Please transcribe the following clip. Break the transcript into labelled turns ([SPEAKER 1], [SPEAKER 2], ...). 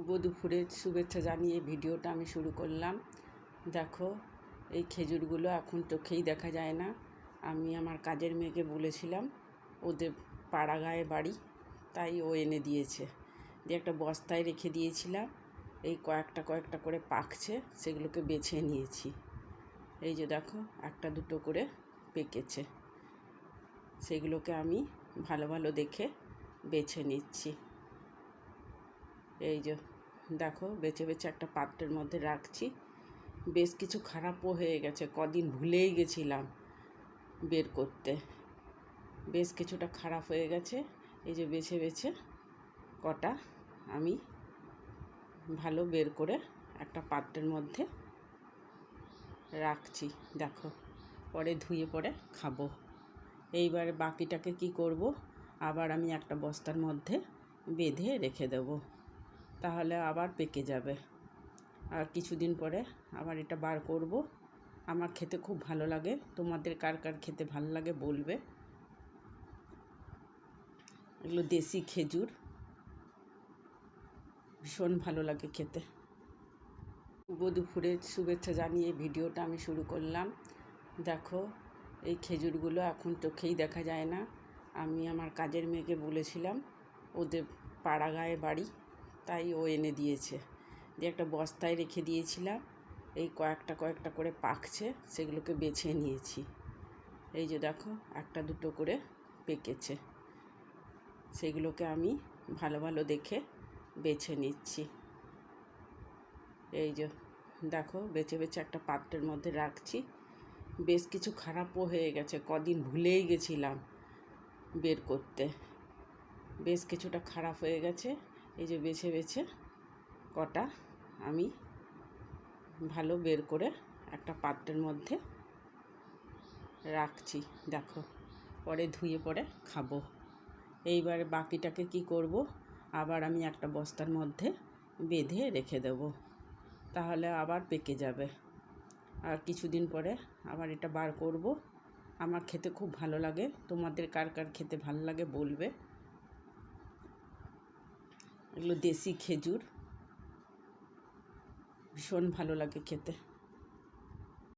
[SPEAKER 1] শুভ দুপুরের শুভেচ্ছা জানিয়ে ভিডিওটা আমি শুরু করলাম। দেখো, এই খেজুরগুলো এখন চোখেই দেখা যায় না। আমি আমার কাজের মেয়েকে বলেছিলাম ওদের পাড়া বাড়ি, তাই ও এনে দিয়েছে। দিয়ে একটা বস্তায় রেখে দিয়েছিলাম, এই কয়েকটা কয়েকটা করে পাকছে, সেগুলোকে বেছে নিয়েছি। এই যে দেখো, একটা দুটো করে পেকেছে। সেগুলোকে আমি ভালো ভালো দেখে বেছে নিচ্ছি। এই যে, দেখো, বেছে বেছে একটা পাত্রের মধ্যে রাখছি। বেশ কিছু খারাপও হয়ে গেছে, কদিন ভুলেই গেছিলাম বের করতে। বেশ কিছুটা খারাপ হয়ে গেছে, এই যে বেছে বেছে কটা আমি ভালো বের করে একটা পাত্রের মধ্যে রাখছি। দেখো, পরে ধুয়ে পরে খাব। এইবার বাকিটাকে কি করব? আবার আমি একটা বস্তার মধ্যে বেঁধে রেখে দেবো। তাহলে আবার পেকে যাবে। আর কিছুদিন পরে আবার এটা বার করব। আমার খেতে খুব ভালো লাগে। তোমাদের কার কার খেতে ভালো লাগে বলবে। এগুলো দেশি খেজুর। ভীষণ ভালো লাগে খেতে। শুভ দুপুরের শুভেচ্ছা জানিয়ে ভিডিওটা আমি শুরু করলাম। দেখো, এই খেজুরগুলো এখন চোখেই দেখা যায় না। আমি আমার কাজের মেয়েকে বলেছিলাম, ওদের পাড়া গায়ে বাড়ি। তাই ও এনে দিয়েছে। দিয়ে একটা বস্তায় রেখে দিয়েছিলাম। এই কয়েকটা কয়েকটা করে পাকছে, সেগুলোকে বেছে নিয়েছি। এই যে দেখো, একটা দুটো করে পেকেছে। সেগুলোকে আমি ভালো ভালো দেখে বেছে নিচ্ছি। এই যে দেখো, বেছে বেছে একটা পাত্রের মধ্যে রাখছি। বেশ কিছু খারাপও হয়ে গেছে, কদিন ভুলেই গেছিলাম বের করতে। বেশ কিছুটা খারাপ হয়ে গেছে। এই যে বেছে বেছে কটা আমি ভালো বের করে একটা পাত্রের মধ্যে রাখছি। দেখো, পরে ধুয়ে পরে খাব। এইবারে বাকিটাকে কি করব? আবার আমি একটা বস্তার মধ্যে বেঁধে রেখে দেবো। তাহলে আবার পেকে যাবে। আর কিছুদিন পরে আবার এটা বার করব। আমার খেতে খুব ভালো লাগে। তোমাদের কার কার খেতে ভালো লাগে বলবে। এগুলো দেশি খেজুর। ভীষণ ভালো লাগে খেতে।